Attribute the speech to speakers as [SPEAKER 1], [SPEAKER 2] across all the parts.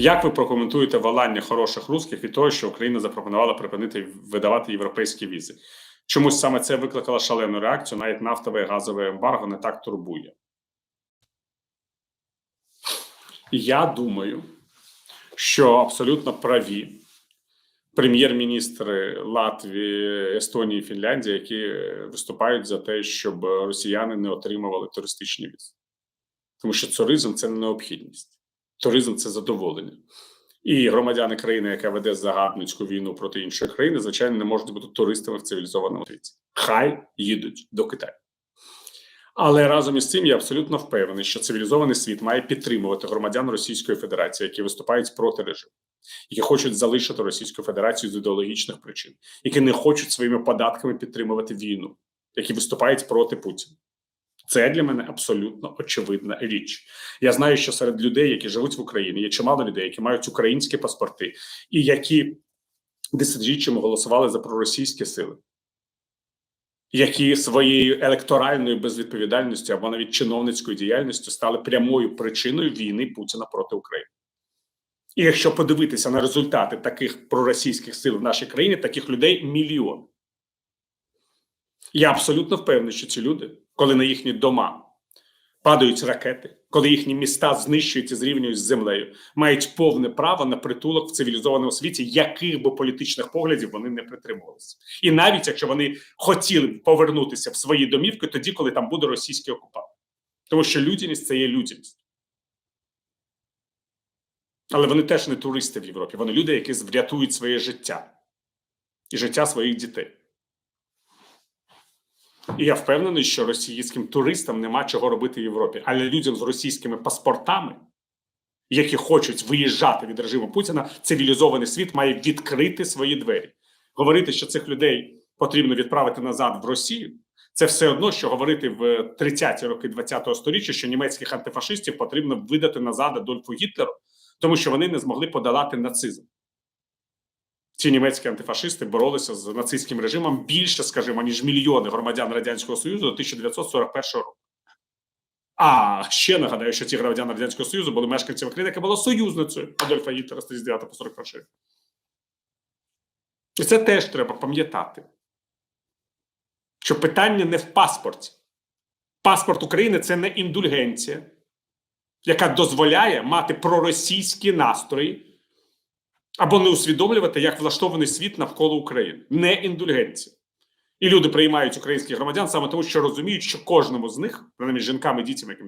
[SPEAKER 1] Як ви прокоментуєте валання хороших русських від того, що Україна запропонувала припинити видавати європейські візи? Чомусь саме це викликало шалену реакцію, навіть нафтове і газове ембарго не так турбує. Я думаю, що абсолютно праві прем'єр-міністри Латвії, Естонії, Фінляндії, які виступають за те, щоб росіяни не отримували туристичні візи. Тому що туризм це необхідність, туризм це задоволення. І громадяни країни, яка веде загарбницьку війну проти іншої країни, звичайно, не можуть бути туристами в цивілізованому світі. Хай їдуть до Китаю. Але разом із цим я абсолютно впевнений, що цивілізований світ має підтримувати громадян Російської Федерації, які виступають проти режиму, які хочуть залишити Російську Федерацію з ідеологічних причин, які не хочуть своїми податками підтримувати війну, які виступають проти Путіна. Це для мене абсолютно очевидна річ. Я знаю, що серед людей, які живуть в Україні, є чимало людей, які мають українські паспорти, і які десятиріччями голосували за проросійські сили, які своєю електоральною безвідповідальністю або навіть чиновницькою діяльністю стали прямою причиною війни Путіна проти України. І якщо подивитися на результати таких проросійських сил в нашій країні, таких людей мільйон. Я абсолютно впевнений, що ці люди, коли на їхні дома падають ракети, коли їхні міста знищуються зрівнюють з землею, мають повне право на притулок в цивілізованому світі, яких би політичних поглядів вони не притримувалися. І навіть якщо вони хотіли б повернутися в свої домівки, тоді, коли там буде російський окупант, тому що людяність це є людяність. Але вони теж не туристи в Європі. Вони люди, які врятують своє життя і життя своїх дітей. І я впевнений, що російським туристам нема чого робити в Європі, але людям з російськими паспортами, які хочуть виїжджати від режиму Путіна, цивілізований світ має відкрити свої двері. Говорити, що цих людей потрібно відправити назад в Росію. Це все одно, що говорити в 30-ті роки 20-го століття, що німецьких антифашистів потрібно видати назад Адольфу Гітлеру, тому що вони не змогли подолати нацизм. Ці німецькі антифашисти боролися з нацистським режимом більше, скажімо, ніж мільйони громадян Радянського Союзу до 1941 року. А ще нагадаю, що ці громадяни Радянського Союзу були мешканцями країни, яка була союзницею Адольфа Гітлера з 39 по 41. І це теж треба пам'ятати. Що питання не в паспорті. Паспорт України це не індульгенція, яка дозволяє мати проросійські настрої або не усвідомлювати, як влаштований світ навколо України. Не індульгенція. І люди приймають українських громадян саме тому, що розуміють, що кожному з них, принаймні жінкам і дітям, які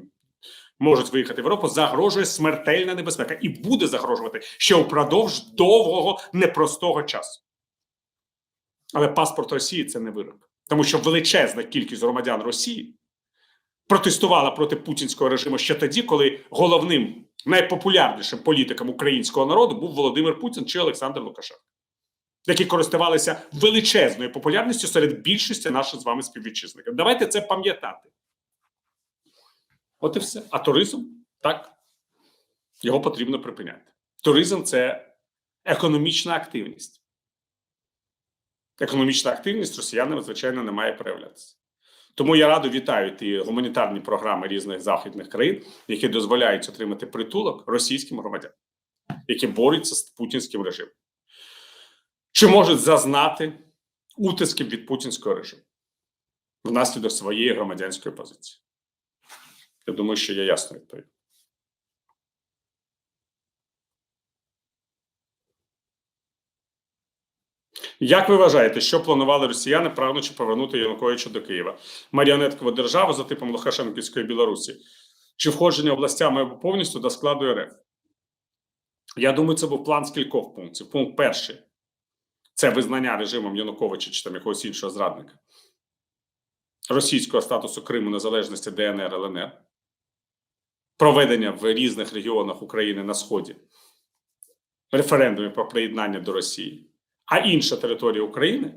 [SPEAKER 1] можуть виїхати в Європу, загрожує смертельна небезпека і буде загрожувати ще впродовж довгого непростого часу. Але паспорт Росії це не вирок, тому що величезна кількість громадян Росії протестувала проти путінського режиму ще тоді, коли головним найпопулярнішим політиком українського народу був Володимир Путін чи Олександр Лукашенко, які користувалися величезною популярністю серед більшості наших з вами співвітчизників. Давайте це пам'ятати. От і все. А туризм так, його потрібно припиняти. Туризм це економічна активність. Економічна активність росіянам, звичайно, не має проявлятися. Тому я радо вітаю ті гуманітарні програми різних західних країн, які дозволяють отримати притулок російським громадянам, які борються з путінським режимом, чи можуть зазнати утисків від путінського режиму внаслідок своєї громадянської позиції. Я думаю, що я ясно відповів. Як ви вважаєте, що планували росіяни, прагнучи повернути Януковича до Києва? Маріонеткову державу за типом Лукашенківської Білорусі чи входження областями або повністю до складу РФ? Я думаю, це був план з кількох пунктів. Пункт перший це визнання режимом Януковича чи там якогось іншого зрадника російського статусу Криму незалежності ДНР ЛНР, проведення в різних регіонах України на Сході референдумів про приєднання до Росії. А інша територія України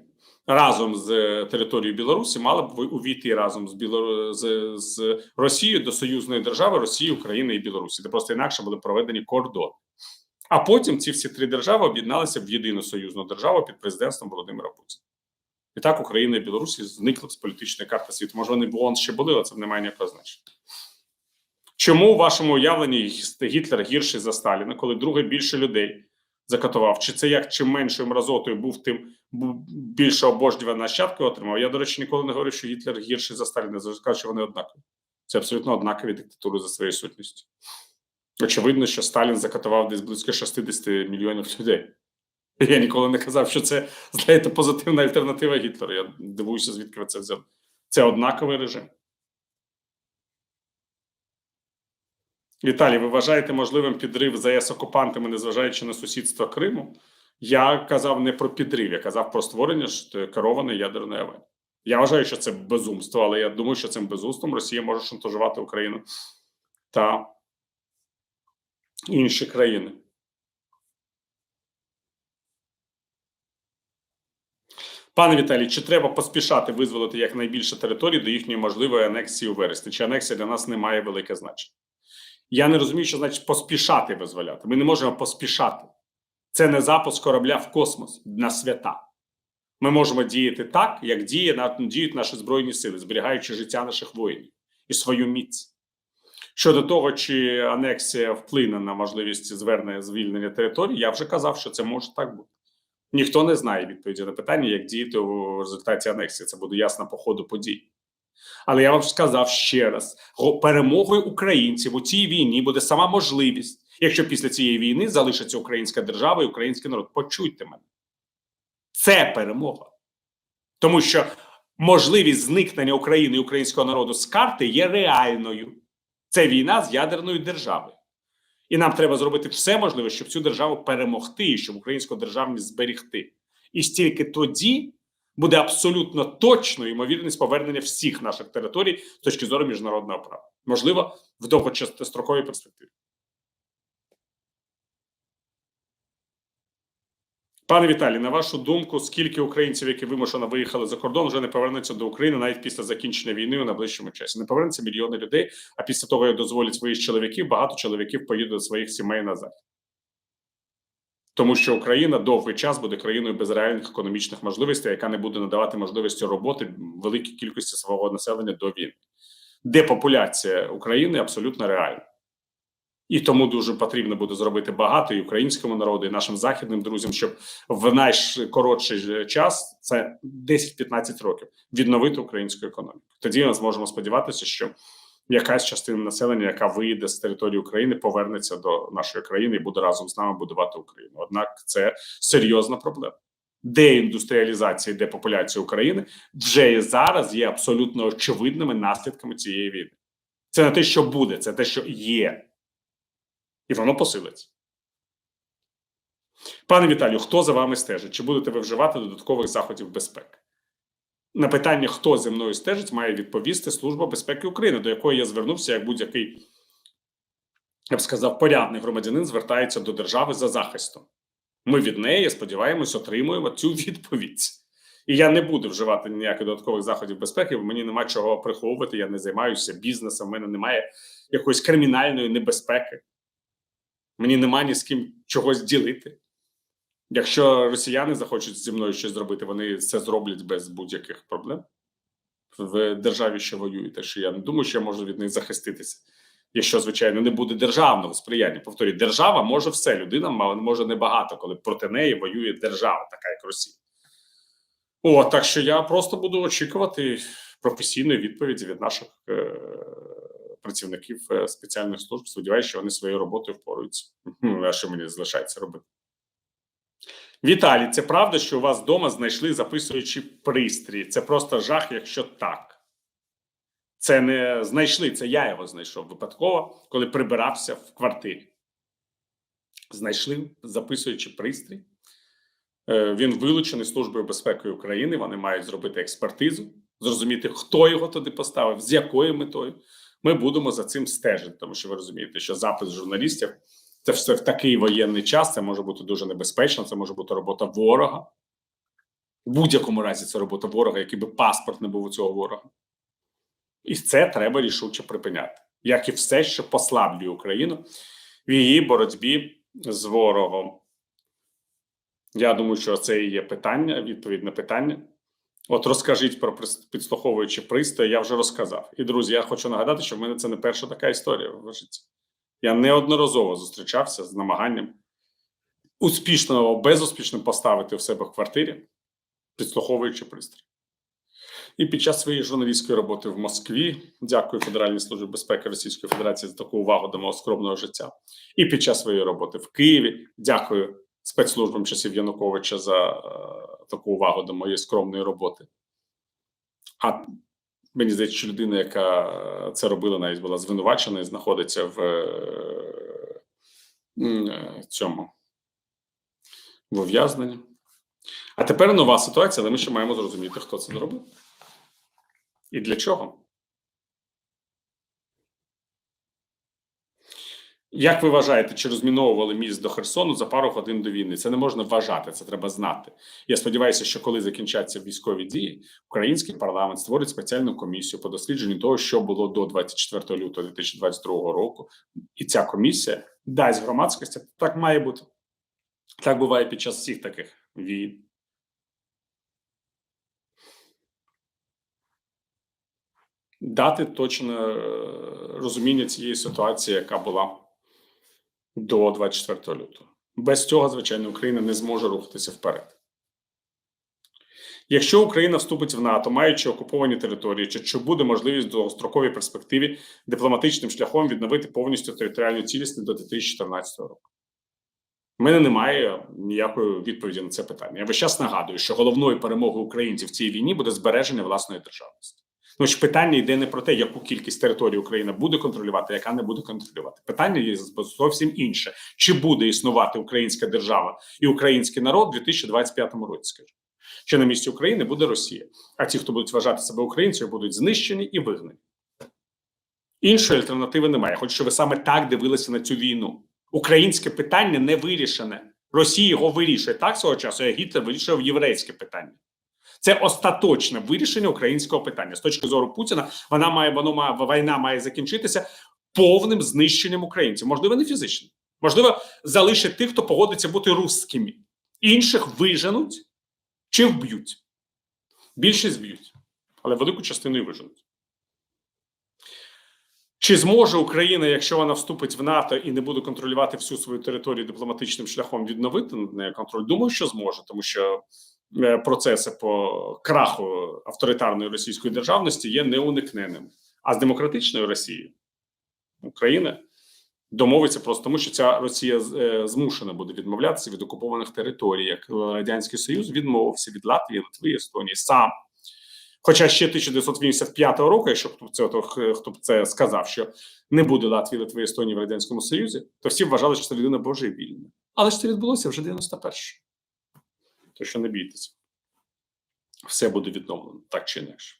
[SPEAKER 1] разом з територією Білорусі мала б увійти разом з Білор... з, з Росією до союзної держави Росії, України і Білорусі, де просто інакше були проведені кордони. А потім ці всі три держави об'єдналися в єдину союзну державу під президентством Володимира Путіна. І так Україна і Білорусі зникли з політичної карти світу. Може, вони ООН ще були, але це не має ніякого значення. Чому у вашому уявленні Гітлер гірший за Сталіна, коли другий більше людей закатував? Чи це як чим меншою мразотою був, тим більше обожнюваних нащадки отримав? Я, до речі, ніколи не говорив, що Гітлер гірший за Сталіна. Завжди кажу, що вони однакові. Це абсолютно однакові диктатури за своєю сутністю. Очевидно, що Сталін закатував десь близько 60 мільйонів людей. Я ніколи не казав, що це, знаєте, позитивна альтернатива Гітлеру. Я дивуюся, звідки ви це взяли. Це однаковий режим. Віталій, ви вважаєте можливим підрив ЗАЕС окупантами, незважаючи на сусідство Криму? Я казав не про підрив, я казав про створення керованої ядерної аварії. Я вважаю, що це безумство, але я думаю, що цим безумством Росія може шантажувати Україну та інші країни. Пане Віталій, чи треба поспішати визволити якнайбільше територій до їхньої можливої анексії у вересні? Чи анексія для нас не має велике значення? Я не розумію, що значить поспішати визволяти. Ми не можемо поспішати. Це не запуск корабля в космос на свята. Ми можемо діяти так, як діє, діють наші збройні сили, зберігаючи життя наших воїнів і свою міць. Щодо того, чи анексія вплине на можливість звернення звільнення території, я вже казав, що це може так бути. Ніхто не знає відповіді на питання, як діяти у результаті анексії. Це буде ясно по ходу подій. Але я вам сказав ще раз: перемогою українців у цій війні буде сама можливість, якщо після цієї війни залишиться українська держава і український народ. Почуйте мене. Це перемога. Тому що можливість зникнення України і українського народу з карти є реальною. Це війна з ядерною державою. І нам треба зробити все можливе, щоб цю державу перемогти, і щоб українську державність зберігти. І стільки тоді буде абсолютно точно ймовірність повернення всіх наших територій з точки зору міжнародного права. Можливо, в довгостроковій перспективі. Пане Віталій, на вашу думку, скільки українців, які вимушено виїхали за кордон, вже не повернуться до України навіть після закінчення війни у найближчому часі? Не повернуться мільйони людей. А після того, як дозволять виїзд чоловіків, багато чоловіків поїдуть до своїх сімей назад. Тому що Україна довгий час буде країною без реальних економічних можливостей, яка не буде надавати можливості роботи великій кількості свого населення до війни. Депопуляція України абсолютно реальна. І тому дуже потрібно буде зробити багато і українському народу, і нашим західним друзям, щоб в найкоротший час це 10-15 років відновити українську економіку. Тоді ми зможемо сподіватися, що якась частина населення, яка виїде з території України, повернеться до нашої країни і буде разом з нами будувати Україну. Однак це серйозна проблема. Деіндустріалізація, і депопуляція України вже і зараз є абсолютно очевидними наслідками цієї війни. Це не те, що буде, це те, що є. І воно посилиться. Пане Віталію, хто за вами стежить? Чи будете ви вживати додаткових заходів безпеки? На питання, хто зі мною стежить, має відповісти Служба безпеки України, до якої я звернувся як будь-який, я б сказав, порядний громадянин звертається до держави за захистом. Ми від неї, я сподіваємось, отримуємо цю відповідь. І я не буду вживати ніяких додаткових заходів безпеки, бо мені нема чого приховувати. Я не займаюся бізнесом, в мене немає якоїсь кримінальної небезпеки. Мені нема ні з ким чогось ділити. Якщо росіяни захочуть зі мною щось зробити, вони це зроблять без будь-яких проблем в державі, що воює. Так що я не думаю, що я можу від них захиститися. Якщо, звичайно, не буде державного сприяння. Повторюю, держава може все. Людина може небагато, коли проти неї воює держава, така як Росія. О, так що я просто буду очікувати професійної відповіді від наших е- працівників е, спеціальних служб. Сподіваюся, що вони своєю роботою впораються. А що мені залишається робити? Віталій, це правда, що у вас вдома знайшли записуючі пристрій. Це просто жах, якщо так. Це не знайшли, це я його знайшов випадково, коли прибирався в квартирі. Знайшли записуючи пристрій. Е, Він вилучений Службою безпеки України. Вони мають зробити експертизу, зрозуміти, хто його туди поставив, з якою метою. Ми будемо за цим стежити, тому що ви розумієте, що запис журналістів це все в такий воєнний час. Це може бути дуже небезпечно. Це може бути робота ворога. В будь-якому разі це робота ворога, який би паспорт не був у цього ворога. І це треба рішуче припиняти, як і все, що послаблює Україну в її боротьбі з ворогом. Я думаю, що це і є питання, відповідь на питання, От розкажіть про підслуховуючі пристрої, я вже розказав. І друзі, я хочу нагадати, що в мене це не перша така історія в житті. Я неодноразово зустрічався з намаганням успішно або безуспішно поставити в себе в квартирі підслуховуючі пристрої. І під час своєї журналістської роботи в Москві, дякую Федеральній службі безпеки Російської Федерації за таку увагу до мого скромного життя. І під час своєї роботи в Києві, дякую спецслужбам часів Януковича за е, таку увагу до моєї скромної роботи. А мені здається, що людина, яка це робила, навіть була звинувачена і знаходиться в е, е, цьому в ув'язненні. А тепер нова ситуація, але ми ще маємо зрозуміти, хто це зробив. І для чого? Як ви вважаєте, чи розміновували міст до Херсону за пару годин до війни? Це не можна вважати, це треба знати. Я сподіваюся, що коли закінчаться військові дії, український парламент створить спеціальну комісію по дослідженню того, що було до 24 лютого 2022 року, і ця комісія дасть громадськості. Так має бути. Так буває під час всіх таких війн. Дати точне е, розуміння цієї ситуації, яка була до 24 лютого. Без цього, звичайно, Україна не зможе рухатися вперед. Якщо Україна вступить в НАТО, маючи окуповані території, чи, чи буде можливість в довгостроковій перспективі дипломатичним шляхом відновити повністю територіальну цілісність до 2014 року? У мене немає ніякої відповіді на це питання. Я весь час нагадую, що головною перемогою українців в цій війні буде збереження власної державності. Ну ж питання йде не про те, яку кількість територій Україна буде контролювати, яка не буде контролювати. Питання є зовсім інше: чи буде існувати українська держава і український народ у 2025 році? Скажімо. Чи на місці України буде Росія? А ті, хто будуть вважати себе українцями, будуть знищені і вигнані. Іншої альтернативи немає. Хоч що ви саме так дивилися на цю війну. Українське питання не вирішене. Росія його вирішує так свого часу, як Гітлер вирішував єврейське питання. Це остаточне вирішення українського питання. З точки зору Путіна, вона має воно має війна має закінчитися повним знищенням українців. Можливо, не фізично. Можливо, залишить тих, хто погодиться бути русскими. Інших виженуть чи вб'ють. Більшість вб'ють, але велику частину і виженуть. Чи зможе Україна, якщо вона вступить в НАТО і не буде контролювати всю свою територію дипломатичним шляхом, відновити над нею контроль? Думаю, що зможе, тому що процеси по краху авторитарної російської державності є неуникненними. А з демократичною Росією Україна домовиться просто тому, що ця Росія е, змушена буде відмовлятися від окупованих територій, як е, Радянський Союз відмовився від Латвії, Литви, Естонії сам. Хоча ще 1985 року, якщо б це хто, хто б це сказав, що не буде Латвії, Литви, Естонії в радянському Союзі, то всі вважали, що це людина божевільна. Але ж це відбулося вже 91 То що не бійтеся, все буде відновлено так чи інакше.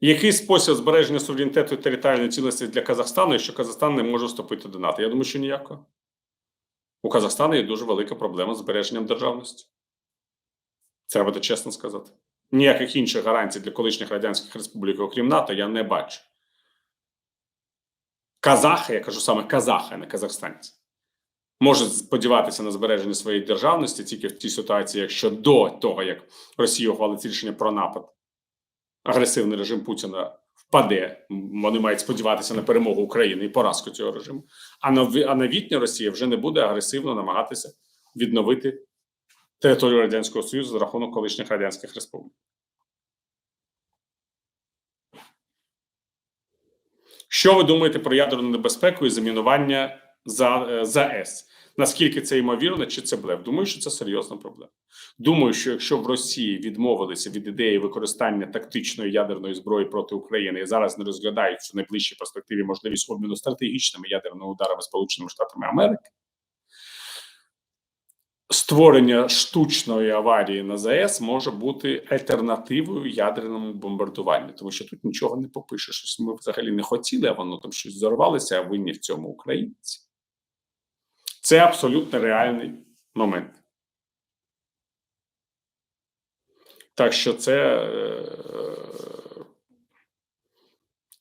[SPEAKER 1] Який спосіб збереження суверенітету і територіальної цілості для Казахстану, якщо Казахстан не може вступити до НАТО? Я думаю, що ніякого. У Казахстану є дуже велика проблема з збереженням державності. Треба буде чесно сказати. Ніяких інших гарантій для колишніх радянських республік, окрім НАТО, я не бачу. Казахи, я кажу саме казахи, а не казахстанці, можуть сподіватися на збереження своєї державності тільки в тій ситуації, якщо до того, як Росія ухвалить рішення про напад, агресивний режим Путіна впаде. Вони мають сподіватися на перемогу України і поразку цього режиму. А новітня Росія вже не буде агресивно намагатися відновити територію Радянського Союзу за рахунок колишніх радянських республік. Що ви думаєте про ядерну небезпеку і замінування за, е, ЗАЕС? Наскільки це ймовірно, чи це блеф? Думаю, що це серйозна проблема. Думаю, що якщо в Росії відмовилися від ідеї використання тактичної ядерної зброї проти України і зараз не розглядають в найближчій перспективі можливість обміну стратегічними ядерними ударами Сполученими Штатами Америки, створення штучної аварії на ЗАЕС може бути альтернативою ядерному бомбардуванню, тому що тут нічого не попишеш. Ми взагалі не хотіли, а воно там щось зорвалося, а винні в цьому українці. Це абсолютно реальний момент. Так що це е,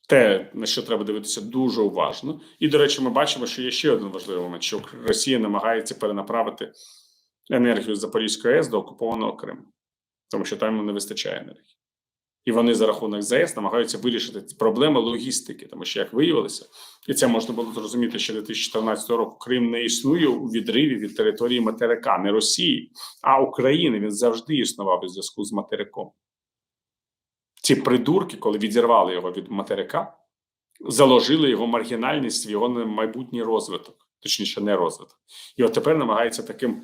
[SPEAKER 1] те, на що треба дивитися дуже уважно. І, до речі, ми бачимо, що є ще один важливий момент: що Росія намагається перенаправити енергію Запорізької АЕС до окупованого Криму, тому що там не вистачає енергії. І вони за рахунок ЗАЕС намагаються вирішити проблеми логістики, тому що як виявилося, і це можна було зрозуміти ще 2014 року. Крим не існує у відриві від території материка, не Росії, а України. Він завжди існував у зв'язку з материком. Ці придурки, коли відірвали його від материка, заложили його маргінальність в його майбутній розвиток, точніше, не розвиток. І от тепер намагається таким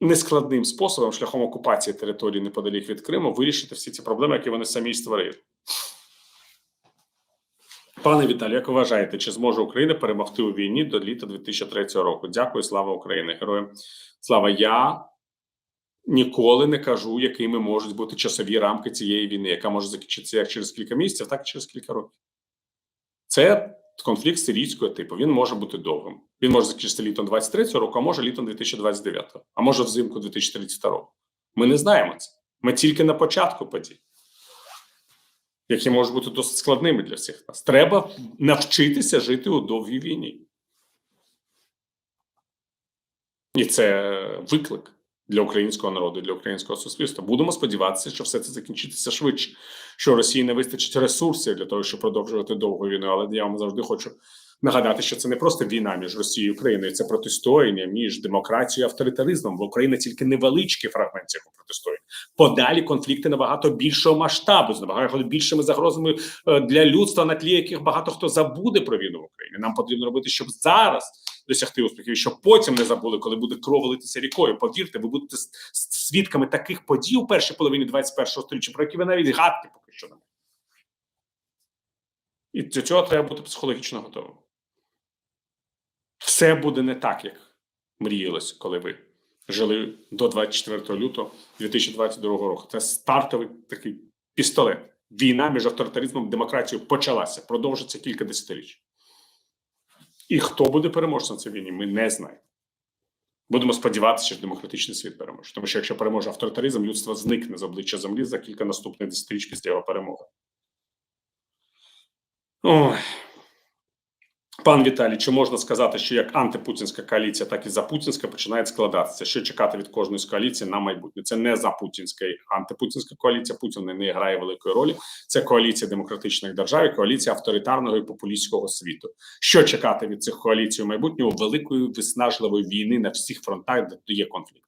[SPEAKER 1] нескладним способом, шляхом окупації території неподалік від Криму, вирішити всі ці проблеми, які вони самі створили. Пане Віталію, як вважаєте, чи зможе Україна перемогти у війні до літа 2003 року? Дякую, слава Україні, героям. Слава я ніколи не кажу, якими можуть бути часові рамки цієї війни, яка може закінчитися як через кілька місяців, так і через кілька років. Це конфлікт сирійського типу. Він може бути довгим. Він може закінчитися літом 23-го року, а може літом 2029-го, а може взимку 2030 року. Ми не знаємо це. Ми тільки на початку подій, які можуть бути досить складними для всіх нас. Треба навчитися жити у довгій війні. І це виклик для українського народу, для українського суспільства. Будемо сподіватися, що все це закінчиться швидше. Що Росії не вистачить ресурсів для того, щоб продовжувати довгу війну. Але я вам завжди хочу нагадати, що це не просто війна між Росією і Україною, це протистояння між демократією і авторитаризмом. В Україні тільки невеличкий фрагмент цього протистояння. Подалі конфлікти набагато більшого масштабу, з набагато більшими загрозами е, для людства, на тлі яких багато хто забуде про війну в Україні. Нам потрібно робити, щоб зараз досягти успіхів, щоб потім не забули, коли буде кров литися рікою. Повірте, ви будете свідками таких подій у першій половині 21-го століття, про які ви навіть гадки поки що не. І до цього треба бути психологічно готовим. Все буде не так, як мріялось, коли ви жили до 24 лютого 2022 року. Це стартовий такий пістолет. Війна між авторитаризмом і демократією почалася, продовжиться кілька десятиліть. І хто буде переможцем цій війні, ми не знаємо. Будемо сподіватися, що демократичний світ переможе. Тому що якщо переможе авторитаризм, людство зникне з обличчя землі за кілька наступних десятиріч після його перемоги. Ой. Пан Віталій, чи можна сказати, що як антипутінська коаліція, так і запутінська починає складатися? Що чекати від кожної з коаліцій на майбутнє? Це не запутінська антипутінська коаліція. Путін не грає великої ролі. Це коаліція демократичних держав, і коаліція авторитарного і популістського світу. Що чекати від цих коаліцій у майбутньому? Великої виснажливої війни на всіх фронтах, де є конфлікт.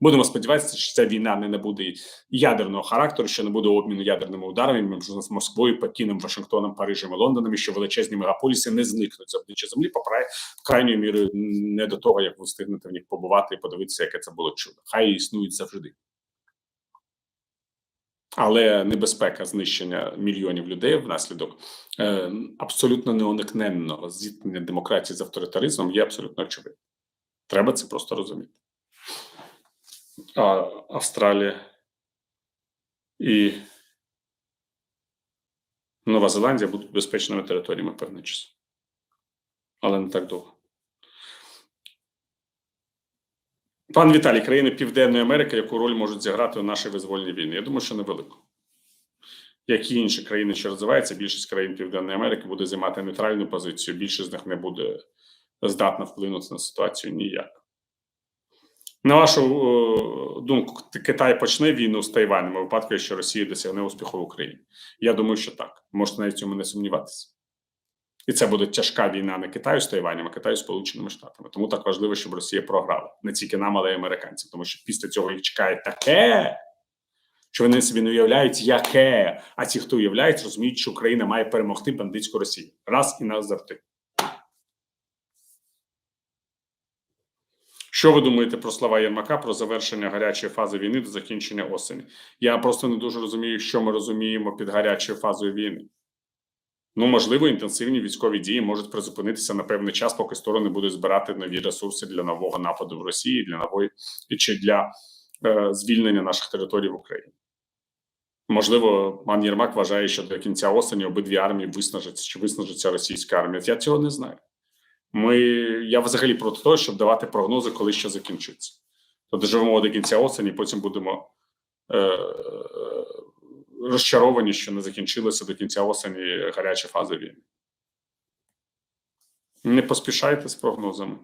[SPEAKER 1] Будемо сподіватися, що ця війна не набуде ядерного характеру, що не буде обміну ядерними ударами між Москвою, Пекіном, Вашингтоном, Парижем і Лондоном, і що величезні мегаполіси не зникнуть з обличчя землі, по край- крайньою мірою не до того, як ви встигнете в них побувати і подивитися, яке це було чудо. Хай існують завжди. Але небезпека знищення мільйонів людей внаслідок е, абсолютно неуникненного зіткнення демократії з авторитаризмом є абсолютно очевидним. Треба це просто розуміти. Австралія і Нова Зеландія будуть безпечними територіями певний час. Але не так довго. Пан Віталій, країни Південної Америки, яку роль можуть зіграти у нашій визвольній війні? Я думаю, що невелику. Як і інші країни, що розвиваються, більшість країн Південної Америки буде займати нейтральну позицію. Більшість з них не буде здатна вплинути на ситуацію ніяк. На вашу е, думку, Китай почне війну з Тайванем у випадку, якщо Росія досягне успіху в Україні? Я думаю, що так. Можете навіть цьому не сумніватися. І це буде тяжка війна не Китаю з Тайванем, а Китаю з Сполученими Штатами. Тому так важливо, щоб Росія програла не тільки нам, але й американцям. Тому що після цього їх чекає таке, що вони собі не уявляють, яке. А ті, хто уявляють, розуміють, що Україна має перемогти бандитську Росію раз і назавжди. Що ви думаєте про слова Єрмака про завершення гарячої фази війни до закінчення осені? Я просто не дуже розумію, що ми розуміємо під гарячою фазою війни. Ну, можливо, інтенсивні військові дії можуть призупинитися на певний час, поки сторони будуть збирати нові ресурси для нового нападу в Росії, для нової чи для е, звільнення наших територій в Україні. Можливо, пан Єрмак вважає, що до кінця осені обидві армії виснажаться чи виснажиться російська армія. Я цього не знаю. Ми я взагалі проти того, щоб давати прогнози, коли що закінчиться. То доживемо до кінця осені, потім будемо е, розчаровані, що не закінчилася до кінця осені гаряча фаза війни. Не поспішайте з прогнозами.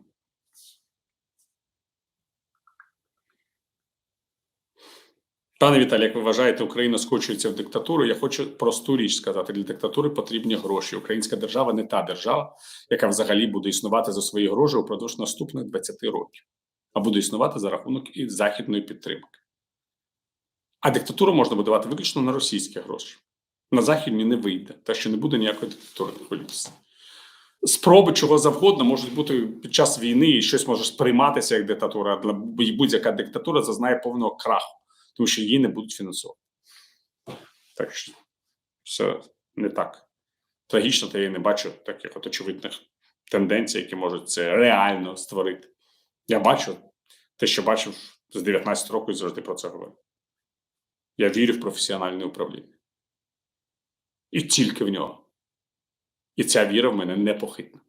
[SPEAKER 1] Пане Віталій, як ви вважаєте, Україна скочується в диктатуру? Я хочу просту річ сказати: для диктатури потрібні гроші. Українська держава не та держава, яка взагалі буде існувати за свої гроші упродовж наступних 20 років, а буде існувати за рахунок і західної підтримки. А диктатуру можна будувати виключно на російські гроші. На західні не вийде, так що не буде ніякої диктатури не. Спроби чого завгодно можуть бути під час війни, і щось може сприйматися як диктатура. а Будь-яка диктатура зазнає повного краху, тому що її не будуть фінансувати. Так що все не так трагічно, та я не бачу таких от очевидних тенденцій, які можуть це реально створити. Я бачу те, що бачив з 19 років і завжди про це говорю. Я вірю в професіональне управління. І тільки в нього. І ця віра в мене непохитна.